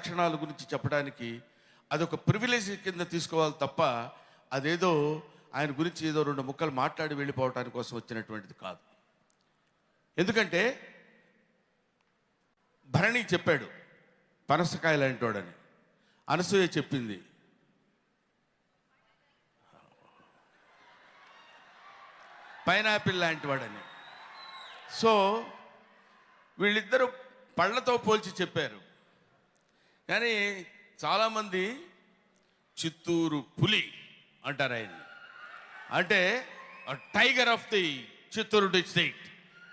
లక్షణాల గురించి చెప్పడానికి అదొక ప్రివిలేజ్ కింద తీసుకోవాలి తప్ప అదేదో ఆయన గురించి ఏదో రెండు ముక్కలు మాట్లాడి వెళ్ళిపోవటానికి కోసం వచ్చినటువంటిది కాదు. ఎందుకంటే భరణి చెప్పాడు పనసకాయ లాంటివాడని. అనసూయ చెప్పింది. పైనాపిల్ లాంటి వాడని సో వీళ్ళిద్దరూ పళ్ళతో పోల్చి చెప్పారు. కానీ చాలామంది చిత్తూరు పులి అంటారు ఆయన అంటే tiger of the Chittoor district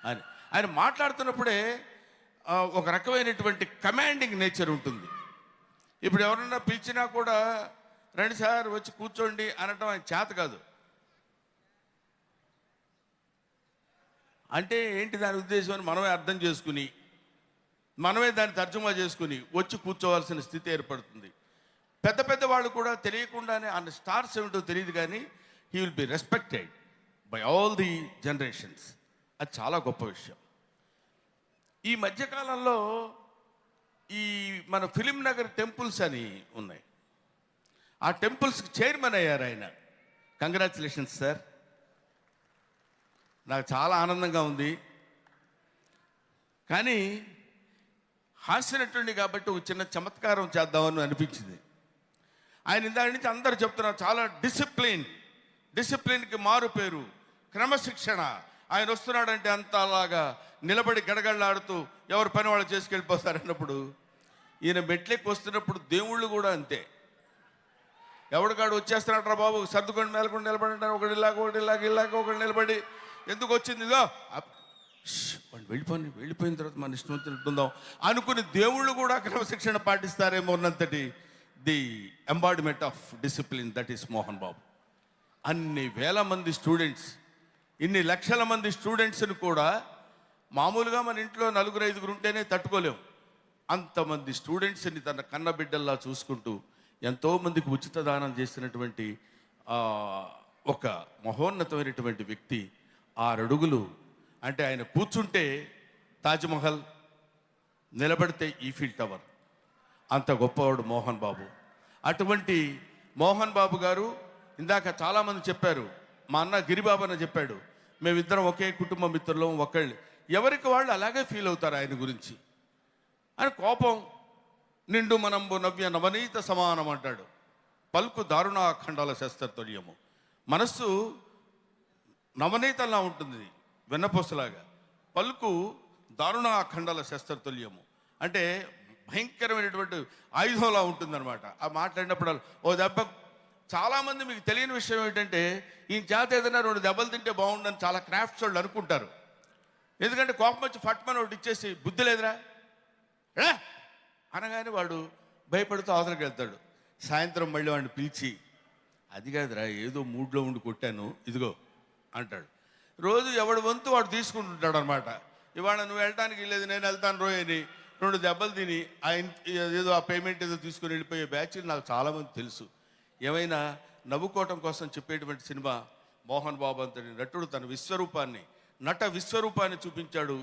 అని. ఆయన మాట్లాడుతున్నప్పుడే ఒక రకమైనటువంటి కమాండింగ్ నేచర్ ఉంటుంది. ఇప్పుడు ఎవరన్నా పిలిచినా కూడా రండి సార్ వచ్చి కూర్చోండి అనటం ఆయన చేత కాదు. అంటే ఏంటి దాని ఉద్దేశం అని మనమే అర్థం చేసుకుని మనమే దాన్ని తర్జుమా చేసుకుని వచ్చి కూర్చోవలసిన స్థితి ఏర్పడుతుంది. పెద్ద పెద్ద వాళ్ళు కూడా తెలియకుండానే అన్న స్టార్స్ ఏమిటో తెలియదు కానీ he will be respected by all the generations అది చాలా గొప్ప విషయం. ఈ మధ్యకాలంలో ఈ మన ఫిలిం నగర్ టెంపుల్స్ అని ఉన్నాయి. ఆ టెంపుల్స్కి చైర్మన్ అయ్యారు ఆయన. కంగ్రాచులేషన్స్ సార్ నాకు చాలా ఆనందంగా ఉంది. కానీ హాస్యనటువంటి కాబట్టి ఒక చిన్న చమత్కారం చేద్దామని అనిపించింది. ఆయన ఇందాక నుంచి అందరూ చెప్తున్నారు చాలా డిసిప్లిన్ డిసిప్లిన్కి మారు పేరు క్రమశిక్షణ. ఆయన వస్తున్నాడంటే అంత అలాగా నిలబడి గడగడలాడుతూ ఎవరి పని వాళ్ళు చేసుకెళ్ళిపోతారన్నప్పుడు ఈయన మెట్లెక్కి వస్తున్నప్పుడు దేవుళ్ళు కూడా అంతే. ఎవడికాడు వచ్చేస్తున్నాడు రా బాబు సర్దుకొని మేలకొని నిలబడి ఒకటి ఇలాగ ఒకటి ఇలాగ ఇలాగ ఒకటి నిలబడి ఎందుకు వచ్చింది? ఇదో వాళ్ళు వెళ్ళిపోయి వెళ్ళిపోయిన తర్వాత మన ఇష్టం ఉంటుందాం అనుకుని దేవుళ్ళు కూడా క్రమశిక్షణ పాటిస్తారేమో అన్నంతటి the embodiment of discipline that is Mohan Babu. అన్ని వేల మంది స్టూడెంట్స్ ఇన్ని లక్షల మంది స్టూడెంట్స్ని కూడా మామూలుగా మన ఇంట్లో నలుగురు ఐదుగురు ఉంటేనే తట్టుకోలేము అంతమంది స్టూడెంట్స్ని తన కన్న బిడ్డల్లా చూసుకుంటూ ఎంతోమందికి ఉచిత దానం చేసినటువంటి ఒక మహోన్నతమైనటువంటి వ్యక్తి ఆరడుగులు అంటే ఆయన కూర్చుంటే తాజ్మహల్ నిలబడితే ఈఫిల్ టవర్. అంత గొప్పవాడు మోహన్ బాబు. అటువంటి మోహన్ బాబు గారు ఇందాక చాలామంది చెప్పారు. మా అన్న గిరిబాబు అన్న చెప్పాడు. మేమిద్దరం ఒకే కుటుంబ మిత్రులం ఒకళ్ళు ఎవరికి వాళ్ళు అలాగే ఫీల్ అవుతారు ఆయన గురించి? ఆయన కోపం నిండు మనంబు నవ్య నవనీత సమానం అంటాడు. పలుకు దారుణాఖండాల శస్త్రతుల్యము మనస్సు నవనీతంలా ఉంటుంది. వెన్నపూసలాగా. పలుకు దారుణ దారుణాఖండాల శస్త్రతుల్యము. అంటే భయంకరమైనటువంటి ఆయుధంలా ఉంటుందన్నమాట. ఆ మాట్లాడినప్పుడు ఓ దెబ్బ. చాలామంది మీకు తెలియని విషయం ఏంటంటే ఈ చేత ఏదైనా రెండు దెబ్బలు తింటే బాగుండని చాలా క్రాఫ్ట్స్ వాళ్ళు అనుకుంటారు. ఎందుకంటే కోపం వచ్చి ఫట్మన్ ఒకటి ఇచ్చేసి బుద్ధి లేదురా. అనగానే వాడు భయపడుతూ అవతలకి వెళ్తాడు. సాయంత్రం మళ్ళీ వాడిని పిలిచి అది కాదురా ఏదో మూడ్లో ఉండి కొట్టాను ఇదిగో అంటాడు. రోజు ఎవడి వంతు వాడు తీసుకుంటుంటాడు అనమాట ఇవాళ నువ్వు వెళ్ళడానికి లేదు నేను వెళ్తాను రోయని అని రెండు దెబ్బలు తిని ఆ ఏదో ఆ పేమెంట్ ఏదో తీసుకుని వెళ్ళిపోయే బ్యాచ్లు నాకు చాలామంది తెలుసు. ఏమైనా నవ్వుకోవటం కోసం చెప్పేటువంటి సినిమా మోహన్ బాబు అంతటి నటుడు తన విశ్వరూపాన్ని నట విశ్వరూపాన్ని చూపించాడు.